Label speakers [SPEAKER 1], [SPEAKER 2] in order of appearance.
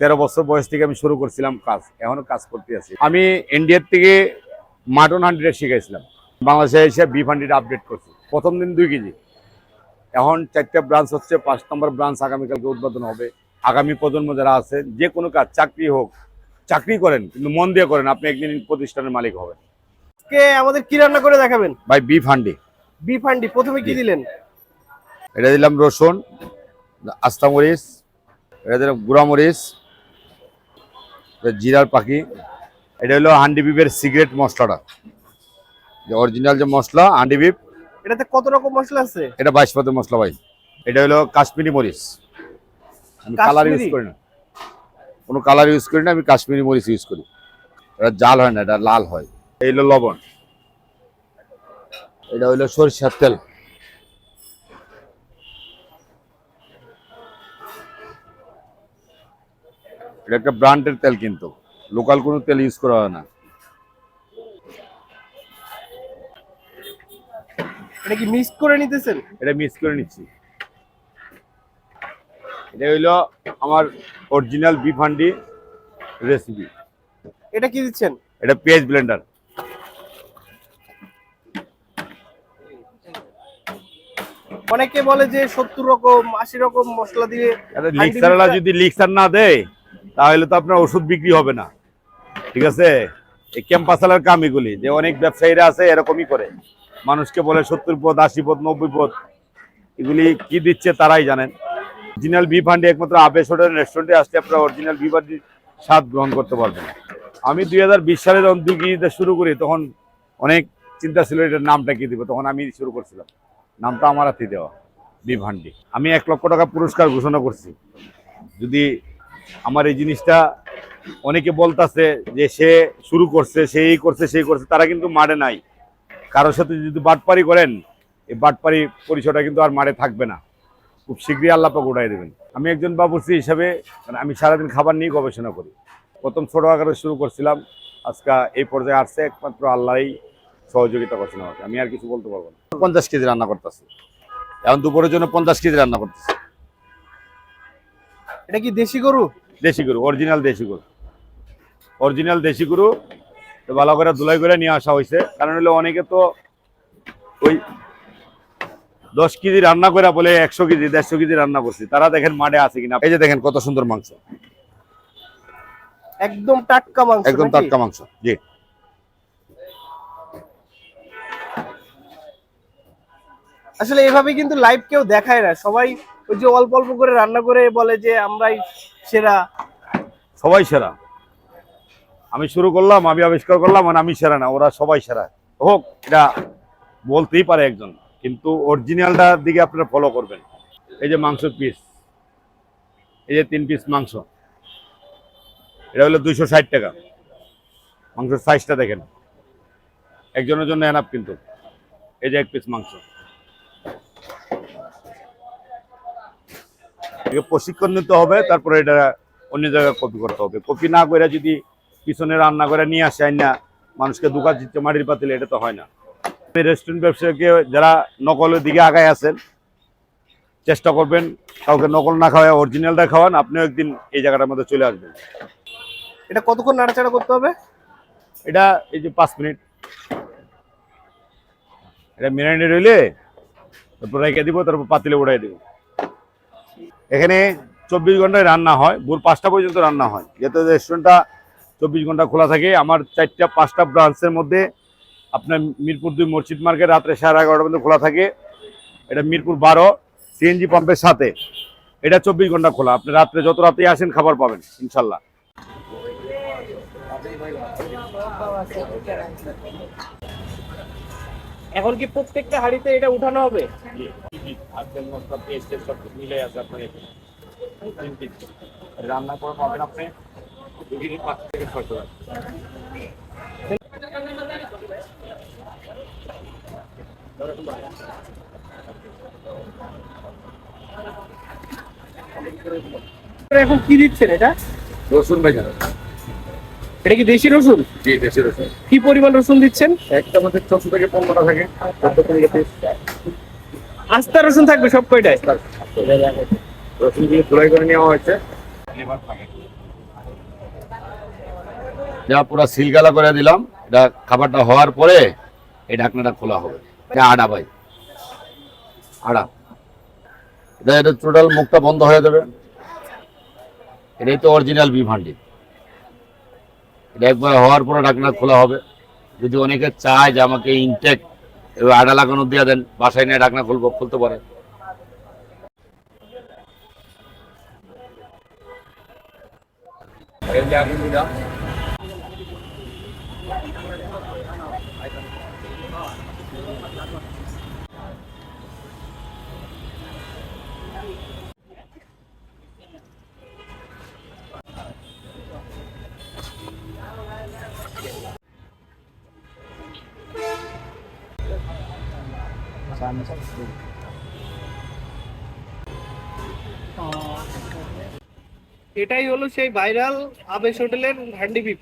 [SPEAKER 1] তেরো বছর বয়স থেকে আমি শুরু করছিলাম কাজ এখনও কাজ করতে আছি। আমি ইন্ডিয়ার থেকে মাটন হান্ড্রেড শিখাইছিলাম। বাংলাদেশে এসে বিফ হান্ড্রেড আপডেট করছি। প্রথম দিন দুই কেজি। এখন চারটা ব্রাঞ্চ হচ্ছে পাঁচ নম্বর ব্রাঞ্চ আগামীকালকে উদ্বোধন হবে। আগামী প্রজন্ম যারা আছে যে কোনো কাজ চাকরি হোক চাকরি করেন কিন্তু মন দিয়ে করেন আপনি একদিন প্রতিষ্ঠানের মালিক হবেন।
[SPEAKER 2] আজকে আমাদের কি রান্না করে দেখাবেন?
[SPEAKER 1] ভাই বিফ হান্ডি
[SPEAKER 2] বিফ হান্ডি প্রথমে কি দিলেন?
[SPEAKER 1] এটা দিলাম রসুন আস্তা মরিচ এটা দিলাম গুঁড়া মরিচ এটা জিরার পাখি। এটা হলো হান্ডি বিফের সিগারেট মশলাটা। যে অরিজিনাল যে মশলা হান্ডি বিফ
[SPEAKER 2] এটাতে কত রকম মশলা আছে?
[SPEAKER 1] এটা বাইশ পাতের মশলা ভাই। এটা হলো কাশ্মীরি মরিচ। আমি কালার ইউজ করি না। কোনো কালার ইউজ করি না আমি কাশ্মীরি মরিচ ইউজ করি। এটা জাল হয় না এটা লাল হয়। এই হলো লবণ। এটা হইল সরিষার তেল। এটা একটা ব্র্যান্ডের তেল কিন্তু। লোকাল কোনো তেল ইউজ করা হয় না।
[SPEAKER 2] এটা কি মিক্স করে নিতেছেন?
[SPEAKER 1] এটা মিক্স করে নিচ্ছি। এটা হইল আমার অরিজিনাল বিফ হান্ডি রেসিপি
[SPEAKER 2] এটা কি দিচ্ছেন?
[SPEAKER 1] এটা পেঁয়াজ ব্লেন্ডার
[SPEAKER 2] অনেকে বলে যে সত্তর রকম আশি রকম মশলা দিয়ে
[SPEAKER 1] লিক্সারওয়ালা যদি লিক্সার না দেয় তাহলে তো আপনার ওষুধ বিক্রি হবে না। ঠিক আছে? এই ক্যাম্পাসালার কাম এগুলি, যে অনেক ব্যবসায়ীরা আছে এরকমই করে। মানুষকে বলে সত্তর পদ, আশি পদ, নব্বই পদ, এগুলি কি দিচ্ছে তারাই জানেন। অরিজিনাল বিফ হান্ডি একমাত্র আবেশ হোটেল রেস্টুরেন্টে আসলে আপনারা অরিজিনাল বিফ হান্ডির স্বাদ গ্রহণ করতে পারবেন। আমি দুই হাজার বিশ সালে যখন শুরু করি, তখন অনেক চিন্তা ছিল এটার নামটা কি দিব, তখন আমি শুরু করছিলাম। নামটা আমার হাতে দেওয়া বিফ হান্ডি আমি এক লক্ষ টাকা পুরস্কার ঘোষণা করছি। যদি আমার এই জিনিসটা অনেকে বলতাছে যে সে শুরু করছে সে এই করছে সেই করছে তারা কিন্তু মারে নাই। কারোর সাথে যদি বাটপারি করেন এই বাটপারি পরিচয়টা কিন্তু আর মারে থাকবে না। খুব শীঘ্রই আল্লাহ পাক উঠাই দেবেন। আমি একজন বাবুর্চি হিসাবে মানে আমি সারাদিন খাবার নিয়ে গবেষণা করি। প্রথম ছোট আকারে শুরু করছিলাম আজকে এই পর্যায়ে আসছে একমাত্র আল্লাহই সহযোগিতা করছেন আমাকে। আমি আর কিছু বলতে পারব না। পঞ্চাশ কেজি রান্না করতেছি। এখন দুপুরের জন্য পঞ্চাশ কেজি রান্না করতেছি।
[SPEAKER 2] এটা কি দেশি গরু?
[SPEAKER 1] দেশি গরু অরিজিনাল দেশি গরু। অরিজিনাল দেশি গরু তো ভালো করে ধুলাই করে নিয়ে আসা হয়েছে কারণ হলো অনেকে তো ওই দশ কেজি রান্না করে বলে একশো কেজি দেড়শো কেজি রান্না করছি। তারা দেখেন মাঠে আছে কিনা। এই যে দেখেন কত সুন্দর মাংস।
[SPEAKER 2] একদম টাটকা মাংস
[SPEAKER 1] একদম টাটকা মাংস জি।
[SPEAKER 2] আসলে এভাবে কিন্তু লাইভ কেউ দেখায় না। সবাই ওই যে অল্প অল্প করে রান্না করে বলে যে আমরাই সেরা।
[SPEAKER 1] সবাই সেরা। আমি শুরু করলাম, আমি আবিষ্কার করলাম আর আমি সেরা না, ওরা সবাই সেরা। হোক, এটা বলতেই পারে একজন, কিন্তু অরিজিনালটার দিকে আপনারা ফলো করবেন। এই যে মাংস পিস এই যে তিন পিস মাংস, এটা হলো দুইশো ষাট টাকা। মাংসের সাইজটা দেখেন। একজনের জন্য এনাফ কিন্তু। এই যে এক পিস মাংস। প্রশিক্ষণ নিতে হবে তারপরে এটা অন্য জায়গায় কপি করতে হবে। কপি না করে যদি পিছনে রান্না করে নিয়ে আসে না মানুষকে দুকা দিচ্ছে মাটির পাতিলে এটা তো হয় না। রেস্টুরেন্ট ব্যবসায়ীকে যারা নকলের দিকে আগায় আছেন চেষ্টা করবেন কাউকে নকল না খাওয়ায় অরিজিনালটা খাওয়ান আপনিও একদিন এই জায়গাটার মধ্যে চলে আসবেন।
[SPEAKER 2] এটা কতক্ষণ নাড়াচাড়া করতে হবে?
[SPEAKER 1] এটা এই যে পাঁচ মিনিট। এটা মিনারেট রইলে তারপর রেখে দিব তারপর পাতিলে উড়াই দিব। এখানে চব্বিশ ঘন্টায় রান্না হয়, ভোর পাঁচটা পর্যন্ত রান্না হয়। যেহেতু রেস্টুরেন্টটা চব্বিশ ঘণ্টা খোলা থাকে, আমার চারটা, পাঁচটা ব্রাঞ্চের মধ্যে আপনার মিরপুর দুই মসজিদ মার্কেট রাত্রে সাড়ে এগারোটা পর্যন্ত খোলা থাকে। এটা মিরপুর বারো, সিএনজি পাম্পের সাথে। এটা চব্বিশ ঘণ্টা খোলা, আপনি রাত্রে যত রাতেই আসেন খাবার পাবেন, ইনশাল্লাহ।
[SPEAKER 2] এখন কি প্রত্যেকটা হাড়িতে এটা উঠানো হবে?
[SPEAKER 1] রান্না করে পাবেন আপনি পাঁচ থেকে ছয়শো
[SPEAKER 2] এখন কি দিচ্ছেন এটা?
[SPEAKER 1] রসুন ভাজা।
[SPEAKER 2] এটা কি দেশি রসুন?
[SPEAKER 1] জি দেশি রসুন।
[SPEAKER 2] কি পরিমাণ রসুন দিচ্ছেন?
[SPEAKER 1] একটা মধ্যে চোদ্দ থেকে পনেরোটা থাকে।
[SPEAKER 2] আস্তা রসুন থাকবে সব কয়টায়?
[SPEAKER 1] রসুন। দিয়ে ধুলাই করে নেওয়া হয়েছে। যা পুরো সিলগালা করে দিলাম এটা খাবারটা হওয়ার পরে এই ঢাকনাটা খোলা হবে। এটা আডা ভাই। আড়া। এটা এটা টোটাল মুখটা বন্ধ হয়ে যাবে। এটাই তো অরিজিনাল হান্ডি। এটা একবার হওয়ার পরে ঢাকনা খোলা হবে। যদি অনেকে চায় যে আমাকে ইনটেক আডা লাগানো দিয়ে দেন, বাসায় নিয়ে ঢাকনা খুলবো, খুলতে পারে।
[SPEAKER 2] এটাই হলো সেই ভাইরাল আবেশ হোটেলের বিপ।